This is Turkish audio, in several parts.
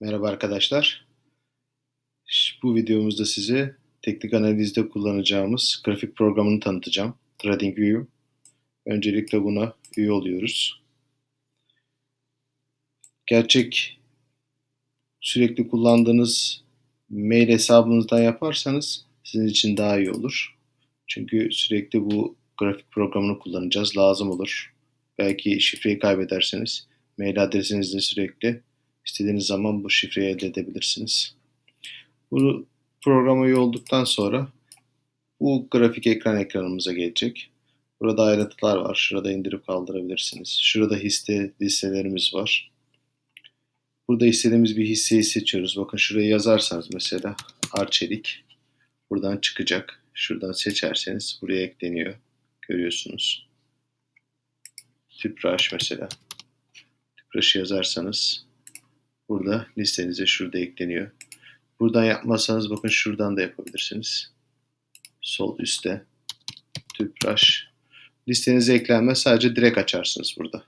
Merhaba arkadaşlar. Bu videomuzda size teknik analizde kullanacağımız grafik programını tanıtacağım. TradingView. Öncelikle buna üye oluyoruz. Gerçek sürekli kullandığınız mail hesabınızdan yaparsanız sizin için daha iyi olur. Çünkü sürekli bu grafik programını kullanacağız. Lazım olur. Belki şifreyi kaybederseniz mail adresinizde sürekli İstediğiniz zaman bu şifreyi elde edebilirsiniz. Bu programa üye olduktan sonra bu grafik ekran ekranımıza gelecek. Burada ayrıntılar var. Şurada indirip kaldırabilirsiniz. Şurada hisse listelerimiz var. Burada istediğimiz bir hisseyi seçiyoruz. Bakın şuraya yazarsanız mesela Arçelik buradan çıkacak. Şuradan seçerseniz buraya ekleniyor. Görüyorsunuz. Tüpraş mesela. Tüpraşı yazarsanız Burada listenize şurada ekleniyor. Buradan yapmazsanız bakın şuradan da yapabilirsiniz. Sol üstte. Tüpraş. Listenize eklenmez. Sadece direkt açarsınız burada.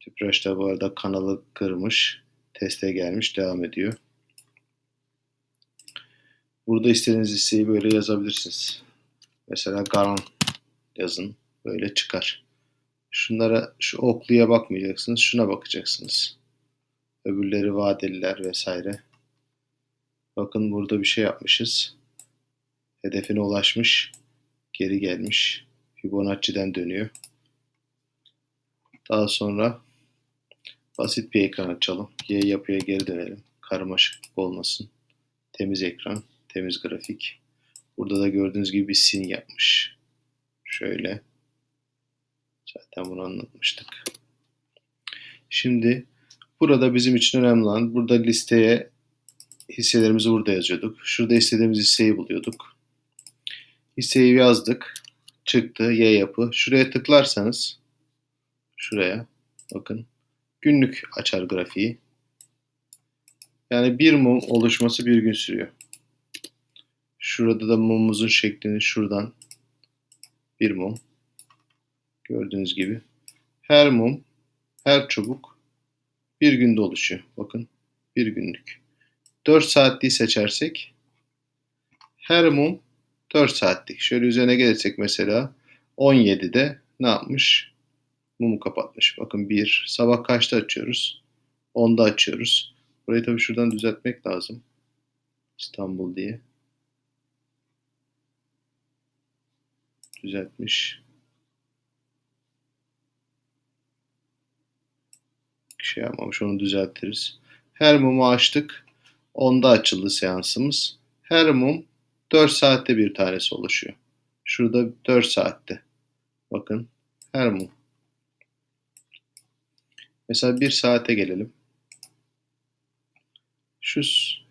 Tüpraş da bu arada kanalı kırmış. Teste gelmiş. Devam ediyor. Burada istediğiniz listeyi böyle yazabilirsiniz. Mesela Garan yazın. Böyle çıkar. Şunlara şu okluya bakmayacaksınız. Şuna bakacaksınız. Öbürleri vadeliler vesaire. Bakın burada bir şey yapmışız. Hedefine ulaşmış. Geri gelmiş. Fibonacci'den dönüyor. Daha sonra basit bir ekran açalım. Y yapıya geri dönelim. Karmaşıklık olmasın. Temiz ekran, temiz grafik. Burada da gördüğünüz gibi bir sin yapmış. Şöyle. Zaten bunu anlatmıştık. Şimdi Burada bizim için önemli olan burada listeye hisselerimizi burada yazıyorduk. Şurada istediğimiz hisseyi buluyorduk. Hisseyi yazdık. Çıktı Y yapı. Şuraya tıklarsanız şuraya bakın günlük açar grafiği. Yani bir mum oluşması bir gün sürüyor. Şurada da mumumuzun şeklini şuradan bir mum. Gördüğünüz gibi. Her mum, her çubuk bir günde oluşuyor. Bakın bir günlük. 4 saatliği seçersek her mum 4 saatlik. Şöyle üzerine gelirsek mesela 17'de ne yapmış? Mumu kapatmış. Bakın bir sabah kaçta açıyoruz? 10'da açıyoruz. Burayı tabii şuradan düzeltmek lazım. İstanbul diye. Düzeltmiş. Şey yapmamış onu düzeltiriz. Her mumu açtık. Onda açıldı seansımız. Her mum 4 saatte bir tanesi oluşuyor. Şurada 4 saatte. Bakın her mum. Mesela 1 saate gelelim. Şu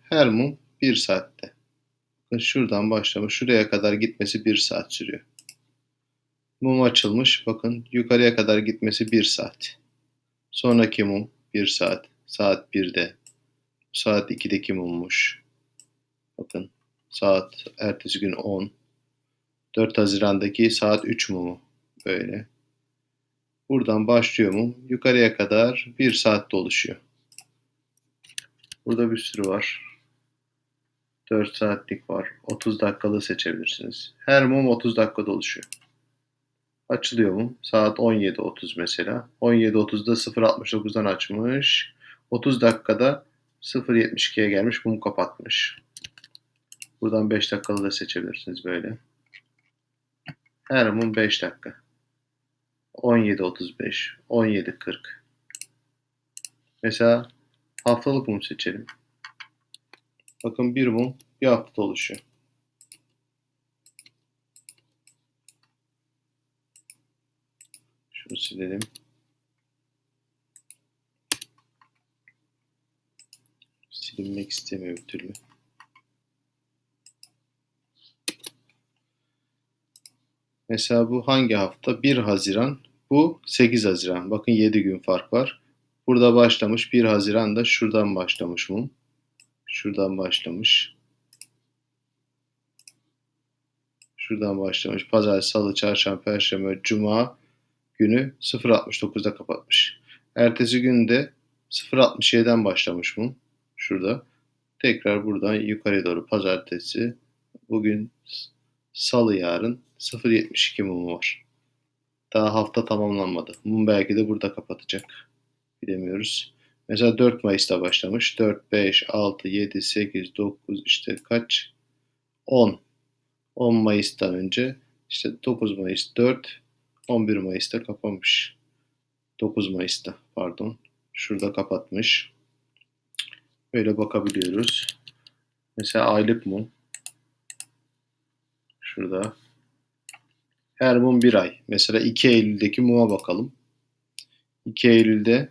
her mum 1 saatte. Bakın şuradan başlamış. Şuraya kadar gitmesi 1 saat sürüyor. Mum açılmış. Bakın yukarıya kadar gitmesi 1 saat. Sonraki mum 1 saat. Saat 1'de. Saat 2'deki mummuş. Bakın saat ertesi gün 10. 4 Haziran'daki saat 3 mumu. Böyle. Buradan başlıyor mum. Yukarıya kadar 1 saatte oluşuyor. Burada bir sürü var. 4 saatlik var. 30 dakikalı seçebilirsiniz. Her mum 30 dakikada oluşuyor. Açılıyor mu? Saat 17.30 mesela. 17.30'da 0.69'dan açmış. 30 dakikada 0.72'ye gelmiş. Mum kapatmış. Buradan 5 dakikalı da seçebilirsiniz böyle. Her mum 5 dakika. 17.35, 17.40. Mesela haftalık mum seçelim. Bakın bir mum bir hafta oluşuyor. Şunu silelim. Silinmek istemiyor bir türlü. Mesela bu hangi hafta? 1 Haziran. Bu 8 Haziran. Bakın 7 gün fark var. Burada başlamış. 1 Haziran'da şuradan başlamış mum. Şuradan başlamış. Şuradan başlamış. Pazar, Salı, Çarşamba, Perşembe, Cuma, günü 0.69'da kapatmış. Ertesi gün de 0.67'den başlamış mum. Şurada. Tekrar buradan yukarı doğru pazartesi. Bugün salı yarın 0.72 mumu var. Daha hafta tamamlanmadı. Mum belki de burada kapatacak. Bilemiyoruz. Mesela 4 Mayıs'ta başlamış. 4, 5, 6, 7, 8, 9 işte kaç? 10. 10 Mayıs'tan önce işte 9 Mayıs 4, 11 Mayıs'ta kapanmış. 9 Mayıs'ta pardon. Şurada kapatmış. Böyle bakabiliyoruz. Mesela aylık mum. Şurada. Her mum bir ay. Mesela 2 Eylül'deki muma bakalım. 2 Eylül'de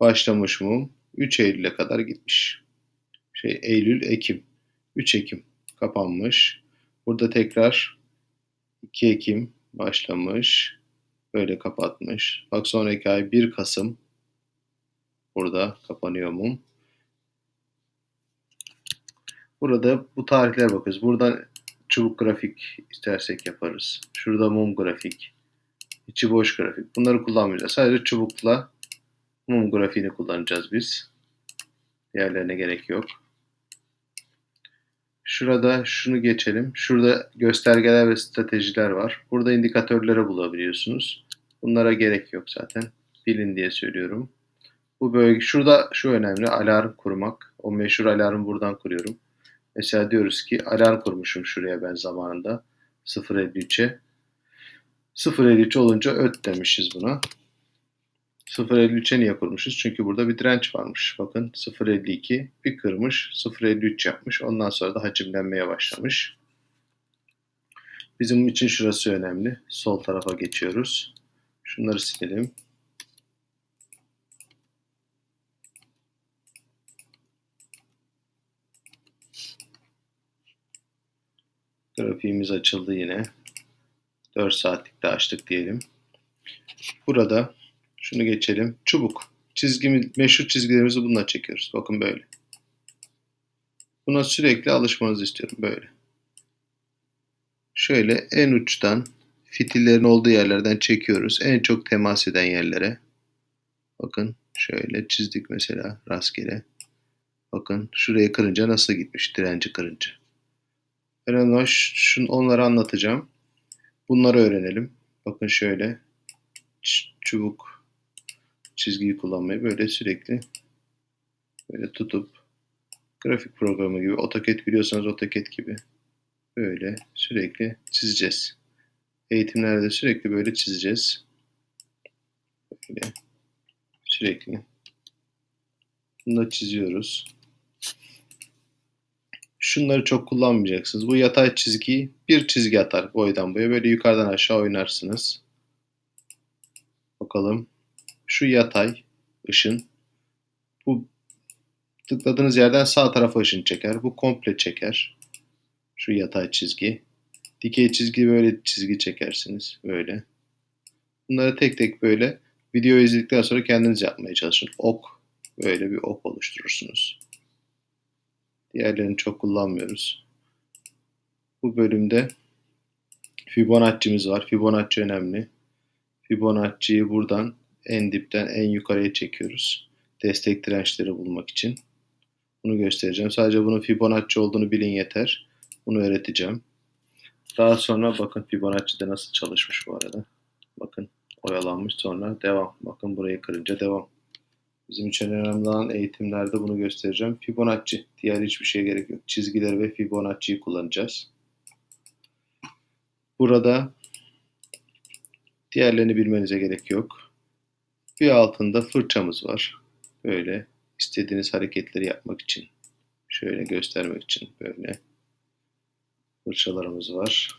başlamış mum. 3 Eylül'e kadar gitmiş. Şey Eylül, Ekim. 3 Ekim kapanmış. Burada tekrar 2 Ekim başlamış. Böyle kapatmış. Bak sonraki ay 1 Kasım. Burada kapanıyor mum. Burada bu tarihlere bakıyoruz. Buradan çubuk grafik istersek yaparız. Şurada mum grafik. içi boş grafik. Bunları kullanmayacağız. Sadece çubukla mum grafiğini kullanacağız biz. Diğerlerine gerek yok. Şurada şunu geçelim. Şurada göstergeler ve stratejiler var. Burada indikatörleri bulabiliyorsunuz. Bunlara gerek yok zaten. Bilin diye söylüyorum. Bu bölge şurada şu önemli alarm kurmak. O meşhur alarmı buradan kuruyorum. Mesela diyoruz ki alarm kurmuşum şuraya ben zamanında 0.53'e. 0.53 olunca öt demişiz buna. 0.53'e niye kurmuşuz? Çünkü burada bir direnç varmış. Bakın 0.52 bir kırmış 0.53 yapmış. Ondan sonra da hacimlenmeye başlamış. Bizim için şurası önemli. Sol tarafa geçiyoruz. Şunları silelim. Grafiğimiz açıldı yine. 4 saatlik de açtık diyelim. Burada şunu geçelim. Çubuk. Çizgimi, meşhur çizgilerimizi bununla çekiyoruz. Bakın böyle. Buna sürekli alışmanızı istiyorum. Böyle. Şöyle en uçtan fitillerin olduğu yerlerden çekiyoruz. En çok temas eden yerlere. Bakın şöyle çizdik mesela rastgele. Bakın şuraya kırınca nasıl gitmiş direnci kırınca. Önemli olan şun, onları anlatacağım. Bunları öğrenelim. Bakın şöyle çubuk çizgiyi kullanmayı böyle sürekli böyle tutup grafik programı gibi AutoCAD biliyorsanız AutoCAD gibi böyle sürekli çizeceğiz. Eğitimlerde sürekli böyle çizeceğiz. Böyle sürekli. Bunu da çiziyoruz. Şunları çok kullanmayacaksınız. Bu yatay çizgiyi bir çizgi atar boydan boya. Böyle yukarıdan aşağı oynarsınız. Bakalım. Şu yatay ışın. Bu tıkladığınız yerden sağ tarafa ışın çeker. Bu komple çeker. Şu yatay çizgi. Dikey çizgi böyle çizgi çekersiniz. Böyle. Bunları tek tek böyle video izledikten sonra kendiniz yapmaya çalışın. Ok. Böyle bir ok oluşturursunuz. Diğerlerini çok kullanmıyoruz. Bu bölümde Fibonacci'miz var. Fibonacci önemli. Fibonacci'yi buradan en dipten en yukarıya çekiyoruz. Destek dirençleri bulmak için. Bunu göstereceğim. Sadece bunun Fibonacci olduğunu bilin yeter. Bunu öğreteceğim. Daha sonra bakın Fibonacci'de nasıl çalışmış bu arada. Bakın oyalanmış sonra devam. Bakın burayı kırınca devam. Bizim için önemli olan eğitimlerde bunu göstereceğim. Fibonacci. Diğer hiçbir şeye gerek yok. Çizgileri ve Fibonacci'yi kullanacağız. Burada diğerlerini bilmenize gerek yok. Bir altında fırçamız var. Böyle istediğiniz hareketleri yapmak için. Şöyle göstermek için böyle fırçalarımız var.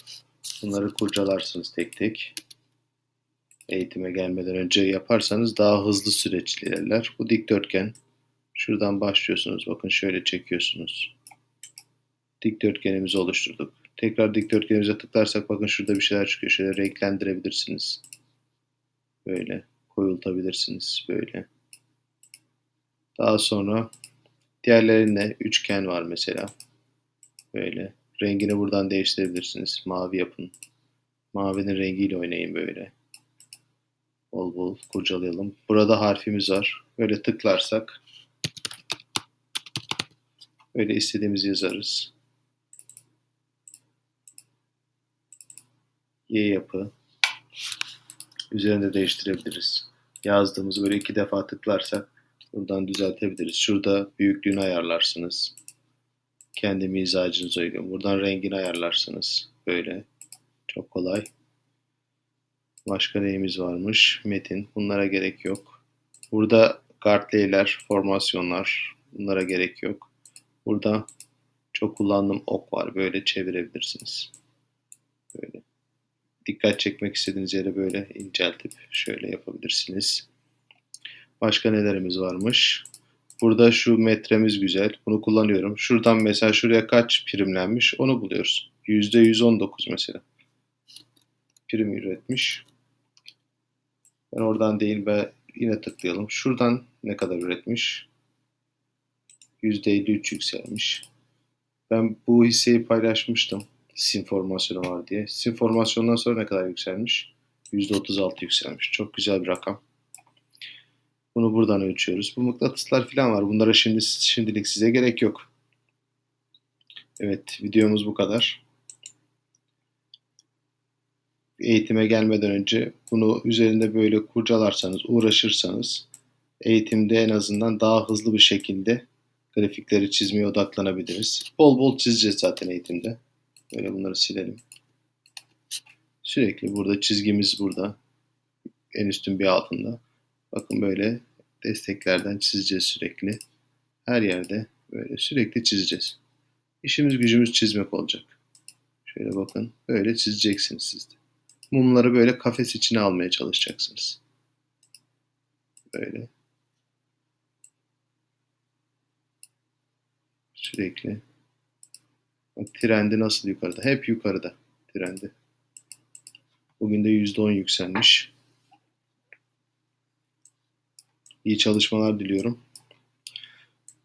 Bunları kurcalarsınız tek tek eğitime gelmeden önce yaparsanız daha hızlı süreç ilerler. Bu dikdörtgen. Şuradan başlıyorsunuz. Bakın şöyle çekiyorsunuz. Dikdörtgenimizi oluşturduk. Tekrar dikdörtgenimize tıklarsak bakın şurada bir şeyler çıkıyor. Şöyle renklendirebilirsiniz. Böyle koyultabilirsiniz. Böyle. Daha sonra diğerlerinde üçgen var mesela. Böyle. Rengini buradan değiştirebilirsiniz. Mavi yapın. Mavinin rengiyle oynayın böyle. Bol bol kurcalayalım. Burada harfimiz var. Böyle tıklarsak böyle istediğimizi yazarız. Y yapı. Üzerinde değiştirebiliriz. Yazdığımızı böyle iki defa tıklarsak buradan düzeltebiliriz. Şurada büyüklüğünü ayarlarsınız. Kendi mizacınıza uygun. Buradan rengini ayarlarsınız. Böyle. Çok kolay. Başka neyimiz varmış? Metin. Bunlara gerek yok. Burada kartleyler, formasyonlar. Bunlara gerek yok. Burada çok kullandığım ok var. Böyle çevirebilirsiniz. Böyle. Dikkat çekmek istediğiniz yere böyle inceltip şöyle yapabilirsiniz. Başka nelerimiz varmış? Burada şu metremiz güzel. Bunu kullanıyorum. Şuradan mesela şuraya kaç primlenmiş onu buluyoruz. %119 mesela. Prim üretmiş. Ben oradan değil ve yine tıklayalım. Şuradan ne kadar üretmiş? %53 yükselmiş. Ben bu hisseyi paylaşmıştım. Sim formasyonu var diye. Sim formasyondan sonra ne kadar yükselmiş? %36 yükselmiş. Çok güzel bir rakam. Bunu buradan ölçüyoruz. Bu mıknatıslar falan var. Bunlara şimdi şimdilik size gerek yok. Evet, videomuz bu kadar. Eğitime gelmeden önce bunu üzerinde böyle kurcalarsanız, uğraşırsanız eğitimde en azından daha hızlı bir şekilde grafikleri çizmeye odaklanabiliriz. Bol bol çizeceğiz zaten eğitimde. Böyle bunları silelim. Sürekli burada çizgimiz burada. En üstün bir altında. Bakın böyle desteklerden çizeceğiz sürekli. Her yerde böyle sürekli çizeceğiz. İşimiz gücümüz çizmek olacak. Şöyle bakın böyle çizeceksiniz siz de. Mumları böyle kafes içine almaya çalışacaksınız. Böyle. Sürekli. Trendi nasıl yukarıda? Hep yukarıda trendi. Bugün de %10 yükselmiş. İyi çalışmalar diliyorum.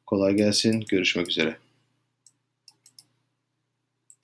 Kolay gelsin. Görüşmek üzere.